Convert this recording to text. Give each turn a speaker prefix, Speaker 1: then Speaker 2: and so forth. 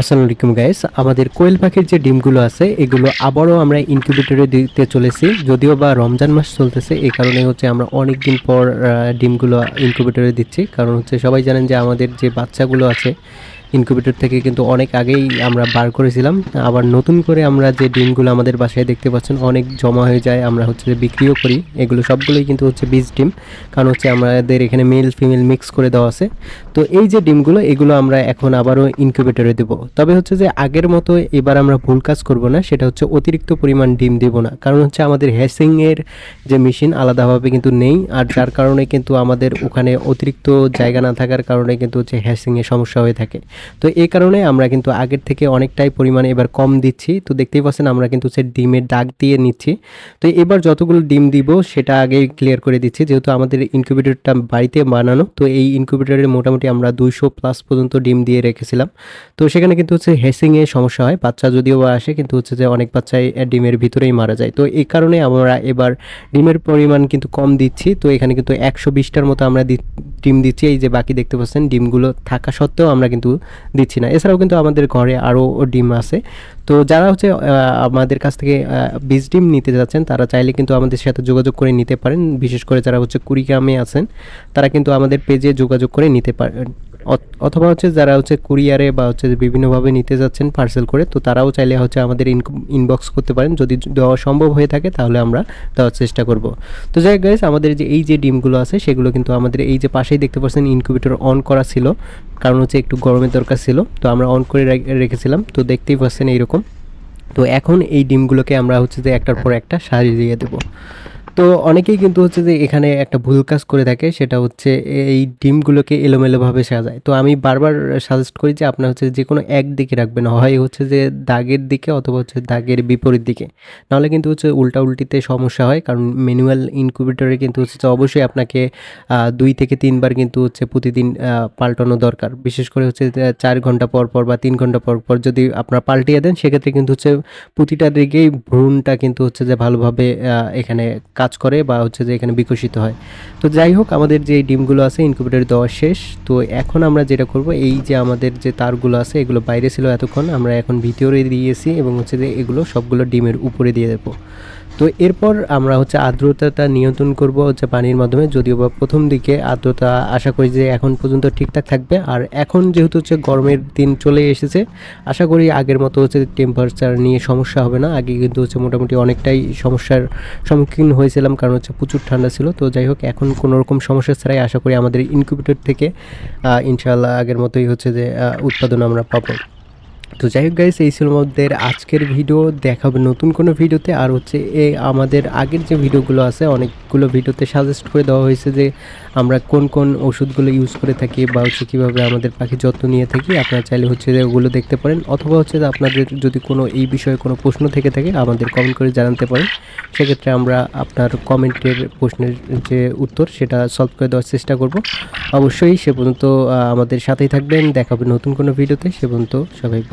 Speaker 1: আসসালামু আলাইকুম গাইস আমাদের কোয়েল পাখির যে ডিমগুলো আছে, এগুলো আবারও আমরা ইনকিউবেটরে দিতে চলেছি। যদিও বা রমজান মাস চলতেছে এই কারণে হচ্ছে আমরা অনেক দিন পর ডিমগুলো ইনকিউবেটরে দিচ্ছি। কারণ হচ্ছে সবাই জানেন যে আমাদের যে বাচ্চাগুলো আছে ইনকিউবেটর থেকে কিন্তু অনেক আগেই আমরা বার করেছিলাম। আবার নতুন করে আমরা যে ডিমগুলো আমাদের বাসায় দেখতে পাচ্ছেন, অনেক জমা হয়ে যায়, আমরা হচ্ছে যে বিক্রিও করি। এগুলো সবগুলোই কিন্তু হচ্ছে বীজ ডিম, কারণ হচ্ছে আমাদের এখানে মেল ফিমেল মিক্স করে দেওয়া আছে। তো এই যে ডিমগুলো, এগুলো আমরা এখন আবারও ইনকিউবেটরে দেব। তবে হচ্ছে যে আগের মতো এবার আমরা ভুল কাজ করব না, সেটা হচ্ছে অতিরিক্ত পরিমাণ ডিম দেব না। কারণ হচ্ছে আমাদের হ্যাসিংয়ের যে মেশিন আলাদাভাবে কিন্তু নেই, আর যার কারণে কিন্তু আমাদের ওখানে অতিরিক্ত জায়গা না থাকার কারণে কিন্তু হচ্ছে হ্যাসিংয়ের সমস্যা হয়ে থাকে। তো এই কারণে আমরা কিন্তু আগের থেকে অনেকটাই পরিমাণে এবার কম দিচ্ছি। তো দেখতেই পাচ্ছেন আমরা কিন্তু হচ্ছে ডিমের দাগ দিয়ে নিচ্ছি। তো এবার যতগুলো ডিম দিব সেটা আগে ক্লিয়ার করে দিচ্ছি। যেহেতু আমাদের ইনকিউবেটরটা বাড়িতে বানানো, তো এই ইনকিউবেটরে মোটামুটি আমরা দুইশো প্লাস পর্যন্ত ডিম দিয়ে রেখেছিলাম। তো সেখানে কিন্তু হচ্ছে হেসিংয়ে সমস্যা হয়। বাচ্চা যদিও বা আসে, কিন্তু হচ্ছে যে অনেক বাচ্চাই ডিমের ভিতরেই মারা যায়। তো এই কারণে আমরা এবার ডিমের পরিমাণ কিন্তু কম দিচ্ছি। তো এখানে কিন্তু একশো বিশটার মতো আমরা ডিম দিচ্ছি। এই যে বাকি দেখতে পাচ্ছেন, ডিমগুলো থাকা সত্ত্বেও আমরা কিন্তু দিচ্ছি না। এছাড়াও কিন্তু আমাদের ঘরে আরও ডিম আছে। তো যারা হচ্ছে আমাদের কাছ থেকে বীজ ডিম নিতে যাচ্ছেন, তারা চাইলে কিন্তু আমাদের সাথে যোগাযোগ করে নিতে পারেন। বিশেষ করে যারা হচ্ছে কুড়িগ্রামে আছেন, তারা কিন্তু আমাদের পেজে যোগাযোগ করে নিতে পারেন অথবা হচ্ছে যারা হচ্ছে কুরিয়ারে বা হচ্ছে বিভিন্নভাবে নিতে যাচ্ছেন পার্সেল করে, তো তারাও চাইলে হচ্ছে আমাদের ইনবক্স করতে পারেন। যদি দেওয়া সম্ভব হয়ে থাকে, তাহলে আমরা দেওয়ার চেষ্টা করব। তো যাই গাইস আমাদের যে এই যে ডিমগুলো আছে, সেগুলো কিন্তু আমাদের এই যে পাশেই দেখতে পাচ্ছেন ইনকিউবেটর অন করা ছিল, কারণ হচ্ছে একটু গরমের দরকার ছিল, তো আমরা অন করে রেখেছিলাম। তো দেখতেই পাচ্ছেন এইরকম। তো এখন এই ডিমগুলোকে আমরা হচ্ছে যে একটার পর একটা সারিয়ে দিয়ে দেবো। তো অনেকেই কিন্তু হচ্ছে যে এখানে একটা ভুল কাজ করে থাকে, সেটা হচ্ছে এই ডিমগুলোকে এলোমেলোভাবে সাজায়। তো আমি বারবার সাজেস্ট করি যে আপনার হচ্ছে যে কোনো এক দিকে রাখবেন, হয় হচ্ছে যে দাগের দিকে অথবা হচ্ছে দাগের বিপরীত দিকে। নাহলে কিন্তু হচ্ছে উল্টা উল্টিতে সমস্যা হয়, কারণ ম্যানুয়াল ইনকিউবেটরে কিন্তু হচ্ছে যে অবশ্যই আপনাকে দুই থেকে তিনবার কিন্তু হচ্ছে প্রতিদিন পাল্টানো দরকার। বিশেষ করে হচ্ছে চার ঘণ্টা পর পর বা তিন ঘণ্টা পর পর যদি আপনারা পাল্টিয়ে দেন, সেক্ষেত্রে কিন্তু হচ্ছে প্রতিটা দিকেই ভ্রূণটা কিন্তু হচ্ছে যে ভালোভাবে এখানে কাজ করে বা হচ্ছে যে এখানে বিকশিত হয়। তো যাই হোক, আমাদের যে ডিমগুলো আছে ইনকিউবেটরে দেওয়া শেষ। তো এখন আমরা যেটা করব, এই যে আমাদের যে তারগুলো আছে, এগুলো বাইরে ছিল এতক্ষণ, আমরা এখন ভিতরে দিয়েছি এবং হচ্ছে যে এগুলো সবগুলো ডিমের উপরে দিয়ে দেবো। তো এরপর আমরা হচ্ছে আর্দ্রতাটা নিয়ন্ত্রণ করব হচ্ছে পানির মাধ্যমে, যদিও বা প্রথম দিকে আর্দ্রতা আশা করি যে এখন পর্যন্ত ঠিকঠাক থাকবে। আর এখন যেহেতু হচ্ছে গরমের দিন চলে এসেছে, আশা করি আগের মতো হচ্ছে টেম্পারেচার নিয়ে সমস্যা হবে না। আগে কিন্তু হচ্ছে মোটামুটি অনেকটাই সমস্যার সম্মুখীন হয়েছিলাম, কারণ হচ্ছে প্রচুর ঠান্ডা ছিল। তো যাই হোক, এখন কোনো রকম সমস্যা ছাড়াই আশা করি আমাদের ইনকিউবেটর থেকে ইনশাআল্লাহ আগের মতোই হচ্ছে যে উৎপাদন আমরা পাবো। তো যাই হোক গাইস এই ছিল আমাদের আজকের ভিডিও দেখা হবে নতুন কোনো ভিডিওতে আর হচ্ছে এ আমাদের আগের যে ভিডিওগুলো আছে, অনেকগুলো ভিডিওতে সাজেস্ট করে দেওয়া হয়েছে যে আমরা কোন কোন ওষুধগুলো ইউজ করে থাকি বা হচ্ছে কীভাবে আমাদের পাখি যত্ন নিয়ে থাকি। আপনারা চাইলে হচ্ছে যে ওগুলো দেখতে পারেন। অথবা হচ্ছে যে আপনাদের যদি কোনো এই বিষয়ে কোনো প্রশ্ন থেকে থাকে, আমাদের কমেন্ট করে জানাতে পারেন। সেক্ষেত্রে আমরা আপনার কমেন্টের প্রশ্নের যে উত্তর, সেটা সলভ করে দেওয়ার চেষ্টা করব। অবশ্যই সে পর্যন্ত আমাদের সাথেই থাকবেন। দেখা হবে নতুন কোনো ভিডিওতে সে পর্যন্ত সবাই